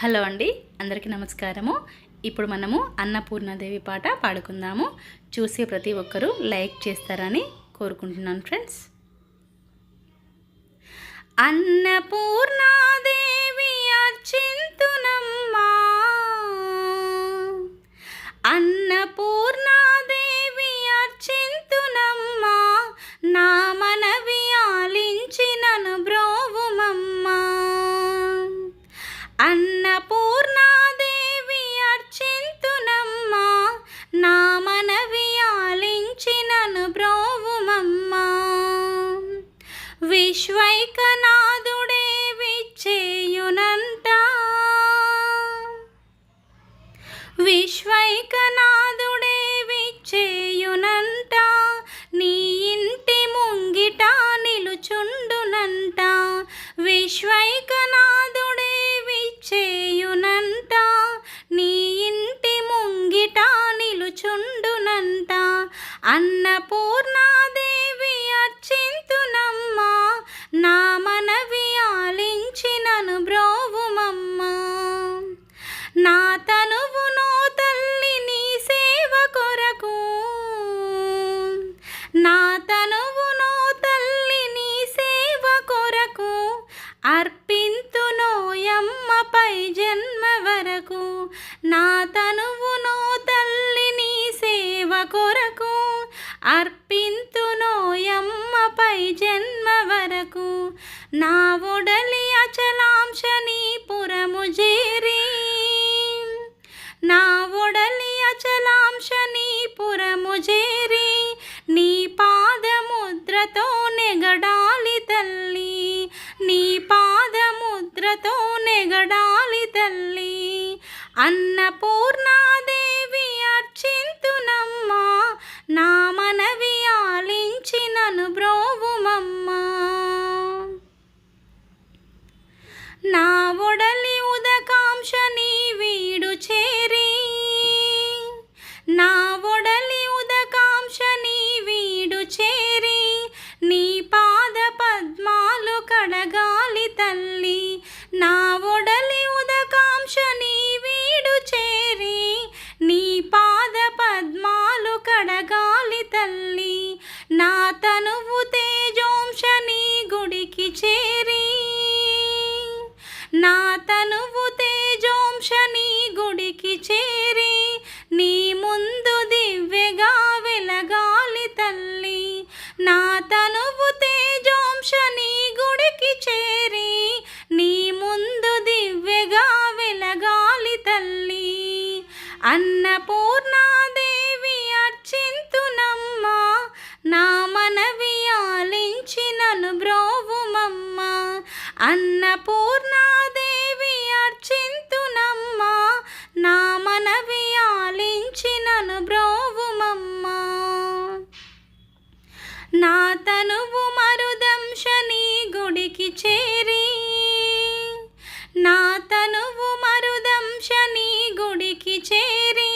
Hello అండి అందరికీ నమస్కారము. ఇప్పుడు మనము అన్నపూర్ణాదేవి పాట పాడుకుందాము. చూసే ప్రతి ఒక్కరూ లైక్ చేస్తారని కోరుకుంటున్నాను ఫ్రెండ్స్. అన్నపూర్ణాదేవి అర్చింతునమ్మా బ్రోవుమమ్మా విశ్వైకనాథుడే విచ్చేయునంట. విశ్వైకనాథుడే విచ్చేయునంట. నీ ఇంటి ముంగిట నిలుచుండు అన్నపూర్ణాదేవి అర్చింతునమ్మా నా మనవి ఆలించినను బ్రోవుమమ్మ. నా తనువునో తల్లి నీ సేవ కొరకు. నా తనువునో తల్లి నీ సేవ కొరకు. అర్పింతునోయమ్మపై జన్మ వరకు. నా తనువునో తల్లి నీ సేవ కొరకు. అర్పింతునోయమ్మపై జన్మ వరకు. నా ఒడలి అచలాంశ నీ పురము చేరి నా ఒడలి అచలాంశ నీ పురము చేరి నీ పాదముద్రతో నెగడాలి తల్లి. నీ పాదముద్రతో నెగడాలి తల్లి. అన్నపూర్ణ నా ఒడలి ఉదకాంక్ష నీ వీడు చేరి. నా ఒడలి ఉదకాంక్ష నీ వీడు చేరి. నీ పాద పద్మాలు కడగాలి తల్లి. నా ఒడలి ఉదకాంక్ష నీ వీడు చేరి. నీ పాద పద్మాలు కడగాలి తల్లి. నా తనువు తేజోంశ నీ గుడికి చేరి. నా తనువు తేజోంశ నీ గుడికి చేరి నీ ముందు దివ్యగా వెలగాలి తల్లి. నా తనువు తేజోంశ నీ గుడికి చేరి నీ ముందు దివ్యగా వెలగాలి తల్లి. అన్నపూర్ణాదేవి అర్చింతునమ్మా నా మనవి ఆలించినను బ్రోవుమమ్మా అన్నపూర్ణ నువ్వు తనువు మరుదంశ నీ గుడికి చేరి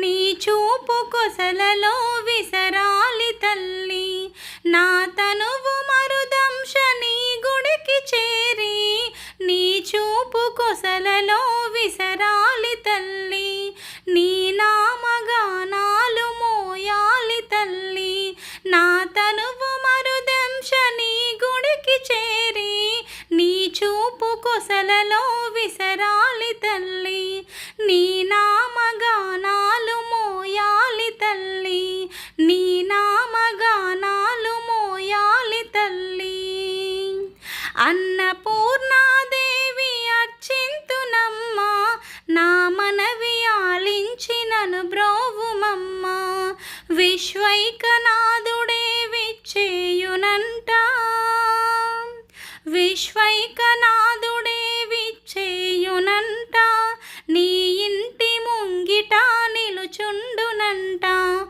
నీ చూపు కొసలలో విసరాలి తల్లి. నా కొసలలో విసరాలి తల్లి. నీ నామగానాలు మోయాలి తల్లి. నీ నామగానాలు మోయాలి తల్లి. అన్నపూర్ణాదేవి అర్చింతునమ్మ నా మనవి ఆలించినను బ్రోవుమమ్మ. విశ్వైకనాథుడే విచ్చేయునంట. విశ్వైకనా